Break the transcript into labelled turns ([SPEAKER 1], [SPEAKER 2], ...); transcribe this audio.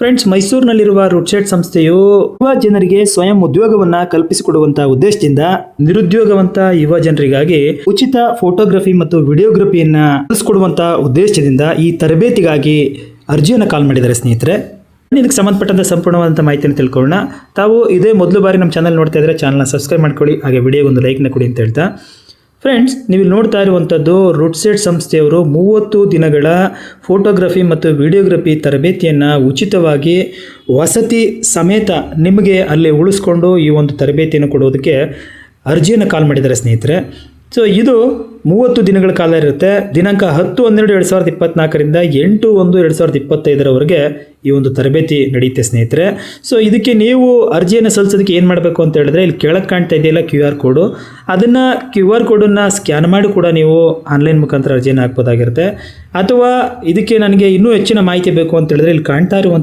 [SPEAKER 1] Friends ಮೈಸೂರಿನಲ್ಲಿರುವ ರುಡ್ಶೆಡ್ ಸಂಸ್ಥೆಯು ಯುವ ಜನರಿಗೆ ಸ್ವಯಂ ಉದ್ಯೋಗವನ್ನ ಕಲ್ಪಿಸಿಕೊಡುವಂತಹ ಉದ್ದೇಶದಿಂದ ನಿರುದ್ಯೋಗವಂತ ಯುವ ಜನರಿಗಾಗಿ ಉಚಿತ ಫೋಟೋಗ್ರಫಿ ಮತ್ತು ವಿಡಿಯೋಗ್ರಫಿಯನ್ನ ಕಲಿಸ್ಕೊಡುವಂತಹ ಉದ್ದೇಶದಿಂದ ಈ ತರಬೇತಿಗಾಗಿ ಅರ್ಜಿಯನ್ನು ಕಾಲ್ ಮಾಡಿದ್ದಾರೆ ಸ್ನೇಹಿತರೆ. ಇದಕ್ಕೆ ಸಂಬಂಧಪಟ್ಟಂತ ಸಂಪೂರ್ಣವಾದಂಥ ಮಾಹಿತಿಯನ್ನು ತಿಳ್ಕೊಳ್ಳೋಣ. ತಾವು ಇದೇ ಮೊದಲು ಬಾರಿ ನಮ್ಮ ಚಾನಲ್ ನೋಡ್ತಾ ಇದ್ರೆ ಚಾನಲ್ನ ಸಬ್ಸ್ಕ್ರೈಬ್ ಮಾಡ್ಕೊಳ್ಳಿ, ಹಾಗೆ ವಿಡಿಯೋಗೆ ಒಂದು ಲೈಕ್ನ ಕೊಡಿ ಅಂತ ಹೇಳ್ತಾ. ಫ್ರೆಂಡ್ಸ್ ನೀವು ನೋಡ್ತಾ ಇರುವಂಥದ್ದು ರುಡ್ಸೆಟ್ ಸಂಸ್ಥೆಯವರು ಮೂವತ್ತು ದಿನಗಳ ಫೋಟೋಗ್ರಫಿ ಮತ್ತು ವಿಡಿಯೋಗ್ರಫಿ ತರಬೇತಿಯನ್ನು ಉಚಿತವಾಗಿ ವಸತಿ ಸಮೇತ ನಿಮಗೆ ಅಲ್ಲಿ ಉಳಿಸ್ಕೊಂಡು ಈ ಒಂದು ತರಬೇತಿಯನ್ನು ಕೊಡೋದಕ್ಕೆ ಅರ್ಜಿಯನ್ನು ಕಾಲ್ ಮಾಡಿದ್ದಾರೆ ಸ್ನೇಹಿತರೆ. ಸೊ ಇದು ಮೂವತ್ತು ದಿನಗಳ ಕಾಲ ಇರುತ್ತೆ. ದಿನಾಂಕ ಹತ್ತು ಹನ್ನೆರಡು ಎರಡು ಸಾವಿರದ ಇಪ್ಪತ್ನಾಲ್ಕರಿಂದ ಎಂಟು ಒಂದು ಎರಡು ಸಾವಿರದ ಇಪ್ಪತ್ತೈದರವರೆಗೆ ಈ ಒಂದು ತರಬೇತಿ ನಡೆಯುತ್ತೆ, ಸ್ನೇಹಿತರೆ. ಸೊ ಇದಕ್ಕೆ ನೀವು ಅರ್ಜಿಯನ್ನು ಸಲ್ಲಿಸೋದಕ್ಕೆ ಏನು ಮಾಡಬೇಕು ಅಂತ ಹೇಳಿದ್ರೆ, ಇಲ್ಲಿ ಕೆಳಗೆ ಕಾಣ್ತಾ ಇದೆಯಲ್ಲ ಕ್ಯೂ ಆರ್ ಕೋಡು. ಅದನ್ನು ಕ್ಯೂ ಆರ್ ಕೋಡನ್ನು ಸ್ಕ್ಯಾನ್ ಮಾಡಿ ಕೂಡ ನೀವು ಆನ್ಲೈನ್ ಮುಖಾಂತರ ಅರ್ಜಿಯನ್ನು ಹಾಕ್ಬೋದಾಗಿರುತ್ತೆ. ಅಥವಾ ಇದಕ್ಕೆ ನನಗೆ ಇನ್ನೂ ಹೆಚ್ಚಿನ ಮಾಹಿತಿ ಬೇಕು ಅಂತ ಹೇಳಿದ್ರೆ, ಇಲ್ಲಿ ಕಾಣ್ತಾ ಇರುವಂಥ